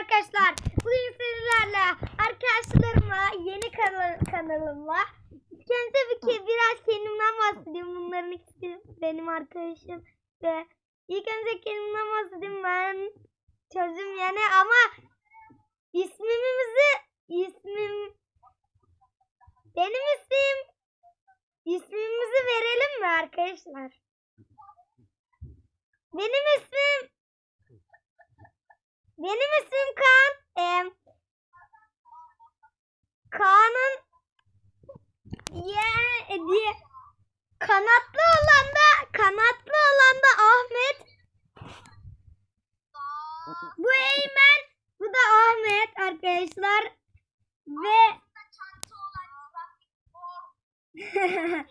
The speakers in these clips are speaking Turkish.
arkadaşlar. Bugün sizlerle arkadaşlarımla yeni kanal, kanalımla kendinize bir ke- biraz kendimden bahsedeyim. Bunların ikisi benim arkadaşım ve ilk önce kendimden bahsedeyim. Ben çözüm yani ama ismimizi ismim benim ismim ismimizi verelim mi arkadaşlar? Benim ismim benim ismim Kaan. Ee, Kaan'ın diye, diye kanatlı olan da kanatlı olan da Ahmet. Bu Eymen, bu da Ahmet arkadaşlar. Ve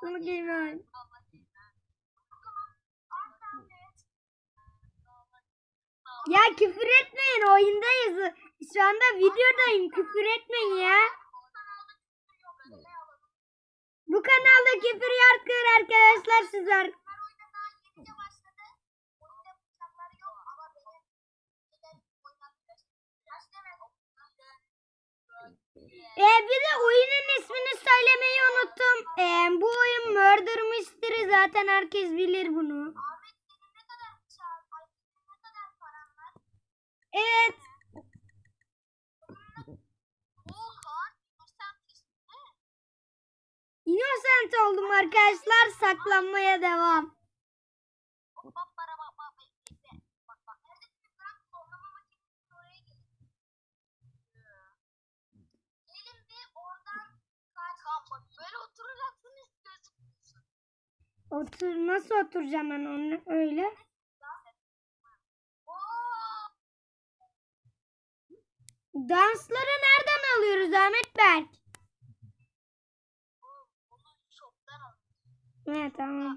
Salak Eymen. Ya küfür etmeyin oyundayız. Şu anda videodayım küfür etmeyin ya. Bu kanalda küfür yapıyor arkadaşlar sizler. Ee, bir de oyunun ismini söylemeyi unuttum. Ee, bu oyun Murder Mystery zaten herkes bilir bunu. Evet. Innocent oldum arkadaşlar. Saklanmaya devam. Otur nasıl oturacağım ben onu öyle? Dansları nereden alıyoruz Ahmet Berk? Evet tamam.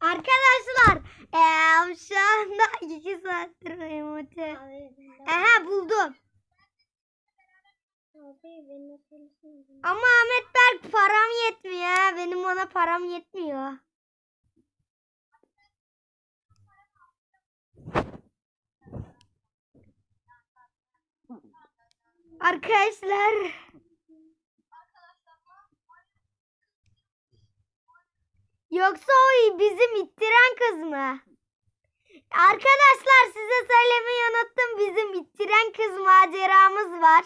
Arkadaşlar eee şu anda 2 saattir emoji. Aha buldum. Ama Ahmet Berk param yetmiyor. Benim ona param yetmiyor. Arkadaşlar Yoksa o bizim ittiren kız mı? Arkadaşlar size söylemeyi unuttum. Bizim ittiren kız maceramız var.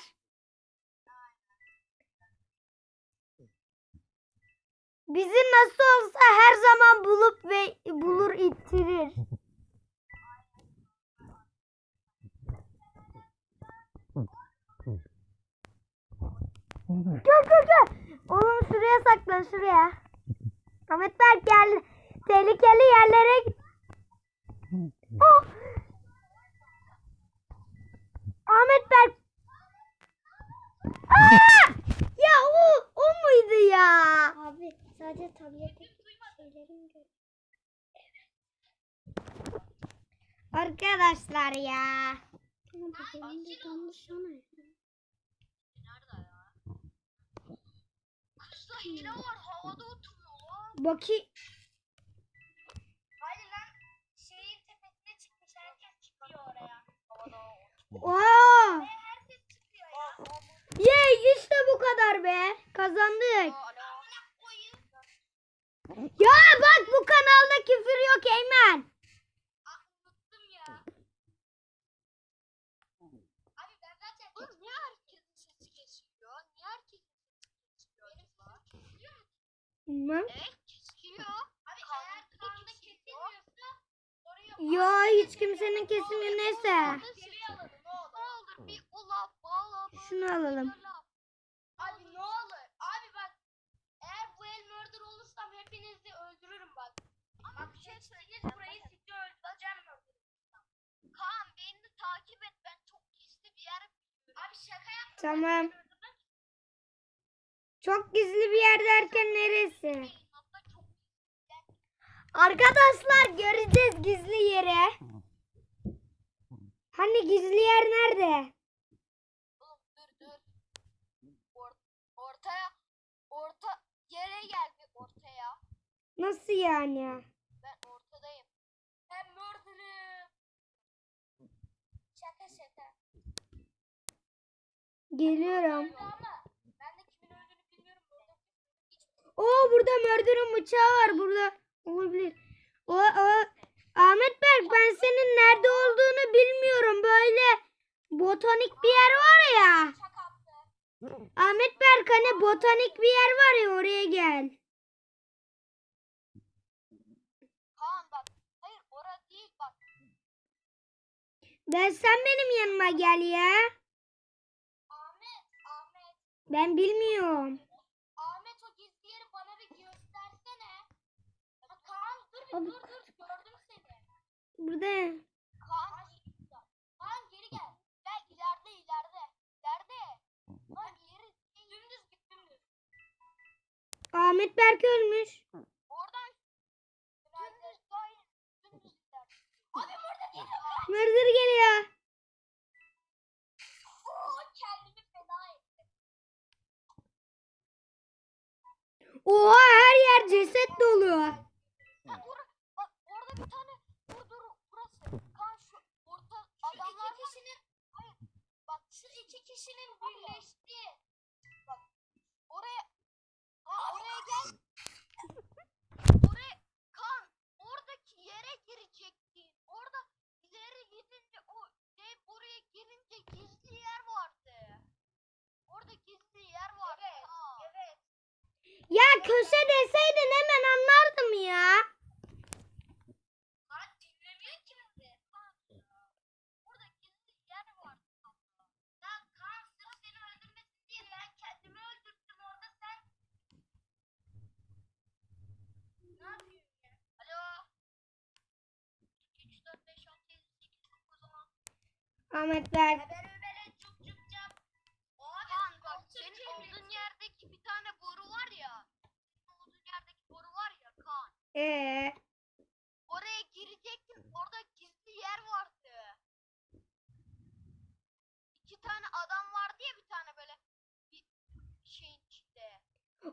Bizi nasıl olsa her zaman bulup ve bulur ittirir. Gel gel gel. Oğlum şuraya saklan şuraya. Ahmet Berk gel. Tehlikeli yerlere git. Oh. Ahmet Berk. Aa! Ya o, o muydu ya? Abi sadece tablette şeylerim. Arkadaşlar ya. Tamam benim de tanışsana. nerede ya? Kızda hile var. Havada oturuyor lan. Bakayım. Hayır lan. Şeyin tepesine çıkmış. Herkes çıkıyor oraya. Havada! Herkes çıkıyor ya. Yey işte bu kadar be. Kazandık. Ya bak bu kanalda küfür yok Eymen. Bilmem. Evet. Abi eğer kesilmiyorsa. Ya hiç kimsenin kesimi neyse. Olur. Bir ula bağla. Şunu alalım. Abi ne olur. Abi bak. Eğer bu el murder olursam hepinizi öldürürüm bak. Bak bir şey söyleyeyim. Burayı sizi öldüreceğim murder. Kaan beni takip et. Ben çok gizli bir yer. Abi şaka yapma. Tamam. Çok gizli bir yer derken neresi? Arkadaşlar göreceğiz gizli yeri. Hani gizli yer nerede? Ortaya, orta yere gel bir ortaya. Nasıl yani? Ben ortadayım. Ben murder'ım. Şaka şaka. Geliyorum. Ben Oo burada Murder'ın bıçağı var burada. Olabilir. O, o Ahmet Berk ben senin nerede olduğunu bilmiyorum. Böyle botanik bir yer var ya. Ahmet Berk hani botanik bir yer var ya oraya gel. Kaan bak. Hayır orada değil bak. Ben sen benim yanıma gel ya. Ahmet. Ahmet. Ben bilmiyorum. Ahmet o gizli yeri bana bir göstersene. Ya Kaan dur bir Abi- dur dur gördüm seni. Burada. Kaan, Kaan geri gel. Gel ileride ileride. İleride. Lan ileri dümdüz git dümdüz. Ahmet Berk ölmüş. Oradan dümdüz hayır dümdüz ileride. Abi burada geliyor. Murder geliyor. Oo kendimi feda ettim. Oha her yer ceset dolu. Ha, dur, bak orada bir tane dur dur burası. Kan şu orta adamlar iki kişinin hayır bak şu iki kişinin birleştiği bak oraya ha, oraya gel. Oraya kan oradaki yere girecektin. Orada ileri gidince o şey buraya girince gizli yer vardı. Orada gizli yer vardı. Evet. Evet. Ya köşe deseydin hemen anlardım ya. Lan dinlemiyor ki bizi. Kaan ya. Burada gizli yer var. Lan Kaan sırf seni öldürmesin diye ben kendimi öldürttüm orada sen. Ne yapıyorsun ya? Alo. 2, 3, 4, 5, 6, 7, 8, 9, 10. Ahmet Berk. Haber öbele cuk cuk cap. Kaan bak senin olduğun yerdeki bir tane boru var ya. Olduğun yerdeki boru var ya Kaan. Ee, Oraya girecektin. Orada gizli yer vardı. İki tane adam vardı ya bir tane böyle bir şeyin içinde.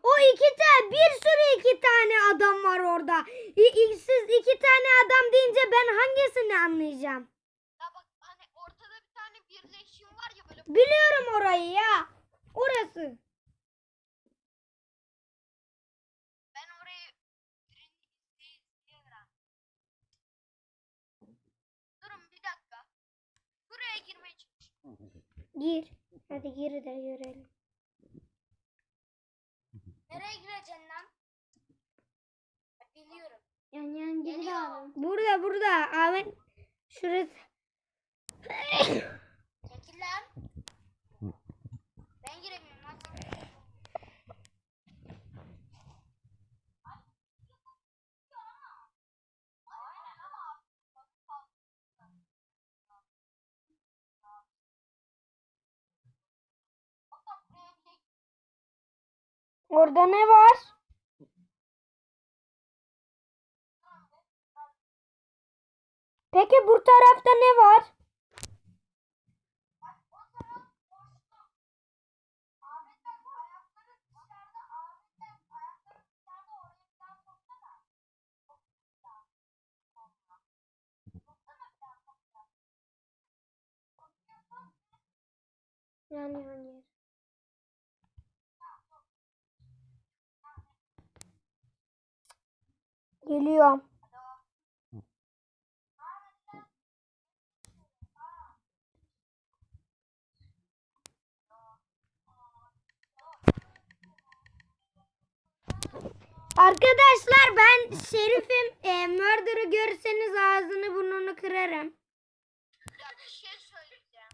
o iki tane bir sürü iki tane adam var orada. İ- i- siz iki tane adam deyince ben hangisini anlayacağım? Ya bak hani ortada bir tane birleşim var ya böyle. Biliyorum orayı ya. Orası. Ben orayı. Durun bir dakika. Buraya girmeye çalışıyorum. Gir. Hadi gir de görelim. Nereye gireceksin lan? Biliyorum. Yan yan Geliyor. davran. Burada burada. Ahmet. Şurası. Çekil lan. गुर्दने वॉश फेके बुर्ता राफ्तने वॉश Yeah, yeah, yeah. Geliyorum. Arkadaşlar ben Şerif'im. E, Murder'ı görseniz ağzını burnunu kırarım. Ya bir şey söyleyeceğim.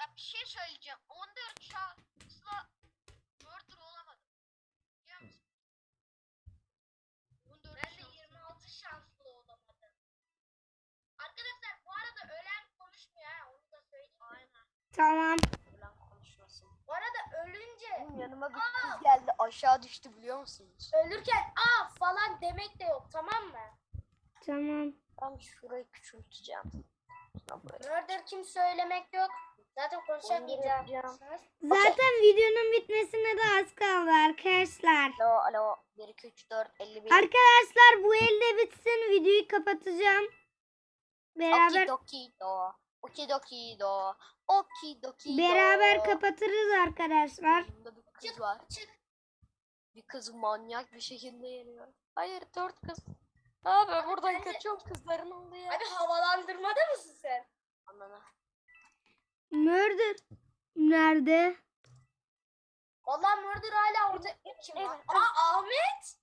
Ya bir şey söyleyeceğim. 14 şansla murder olamadım. Biliyor musun? 14 ben de 26 şanslı olamadım. Arkadaşlar bu arada ölen konuşmuyor ha. Onu da söyleyeyim. Aynen. Tamam. Ölen konuşmasın. Bu arada ölünce Yanıma bir kız geldi aşağı düştü biliyor musunuz? ölürken aa falan demek de yok tamam mı? Tamam. Ben şurayı küçülteceğim. Şuna böyle. Murder kim söylemek yok. Zaten konuşamayacağım. Konuşamayacağım. Zaten videonun bitmesine de az kaldı arkadaşlar. Alo alo 1 2 3 4 51. Arkadaşlar bu elde bitsin videoyu kapatacağım. Beraber Okidoki do. Okidoki do. Okidoki do. Beraber kapatırız arkadaşlar. Yanımda bir kız var. Bir kız manyak bir şekilde geliyor. Hayır dört kız. Abi buradan kaçıyorum kızların oluyor. Abi havalandırmada mısın sen? Anana. Murder nerede? Vallahi murder hala orada. Kim var? Evet. Aa Ahmet.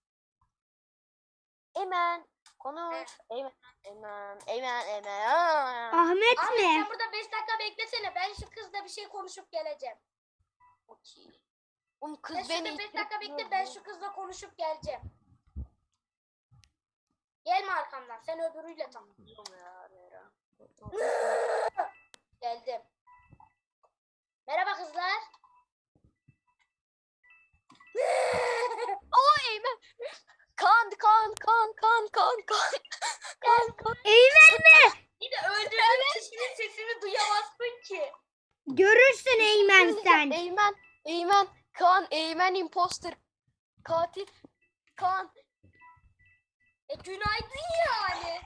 Eymen. Konuş. Eymen. Eymen. Eymen. Eymen. Ahmet Ahmet mi? sen burada 5 dakika beklesene. Ben şu kızla bir şey konuşup geleceğim. Okey. Oğlum kız Sen beni şurada 5 ittirip dakika bekle ben şu kızla konuşup geleceğim. Gelme arkamdan. Sen öbürüyle tam. Ya. Geldim. Merhaba kızlar. Aa Eymen. Kan kan kan kan kan kan. kan kan. Eymen mi? Bir de öldürdüğün kişinin sesini duyamazsın ki. Görürsün Eymen sen. Eymen. Eymen. Kan. Eymen imposter. Katil. Kan. E günaydın yani.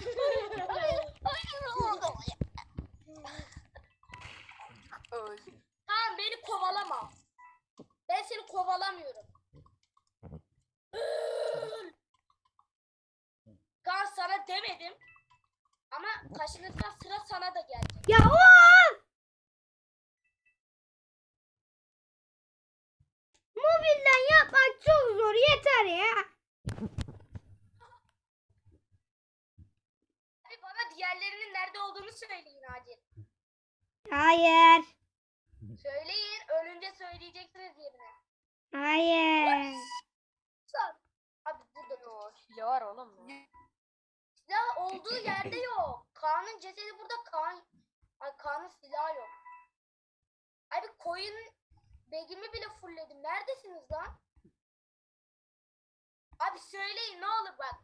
Öldü. Tamam beni kovalama. Ben seni kovalamıyorum. Kan sana demedim. Ama karşınızda sıra sana da gelecek. Ya of! Mobilden yapmak çok zor yeter ya. Hadi bana diğerlerinin nerede olduğunu söyleyin acil. Hayır. Söyleyin. Ölünce söyleyeceksiniz yerine. Hayır. Sen. Abi burada dur. Yo, hile var oğlum. ya. Silah olduğu yerde yok. Kaan'ın cesedi burada. Kaan, ay Kaan'ın silahı yok. Abi koyun begimi bile fullledim. Neredesiniz lan? Abi söyleyin ne olur bak.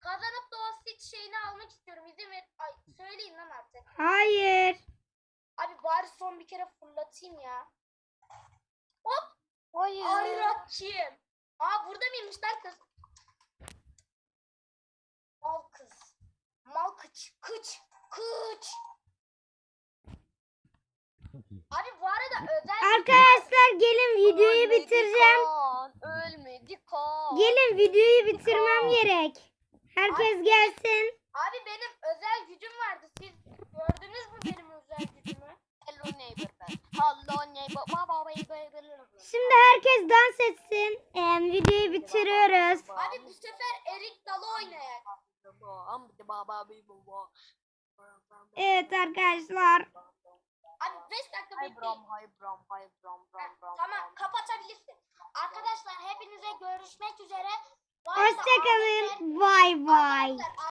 Kazanıp da o sit şeyini almak istiyorum. İzin ver. Ay söyleyin lan artık. Hayır. Abi bari son bir kere fırlatayım ya. Hayır. Ayrakçıyım. Aa burada mıymış lan kız? Mal kız. Mal kıç. Kıç. Kıç. Abi bu arada özel Arkadaşlar gelin videoyu Ölmedi bitireceğim. Kan. Ölmedi kan. Gelin videoyu bitirmem gerek. Herkes gelsin. Abi benim özel gücüm vardı. Siz gördünüz mü benim özel gücümü? Şimdi herkes dans etsin. Em, videoyu bitiriyoruz. Abi bu sefer Erik Dalı oynayak. Evet arkadaşlar. Abi 5 dakika bram. Tamam kapatabilirsin. Arkadaşlar hepinize görüşmek üzere. Hoşçakalın. Bay bay. Arkadaşlar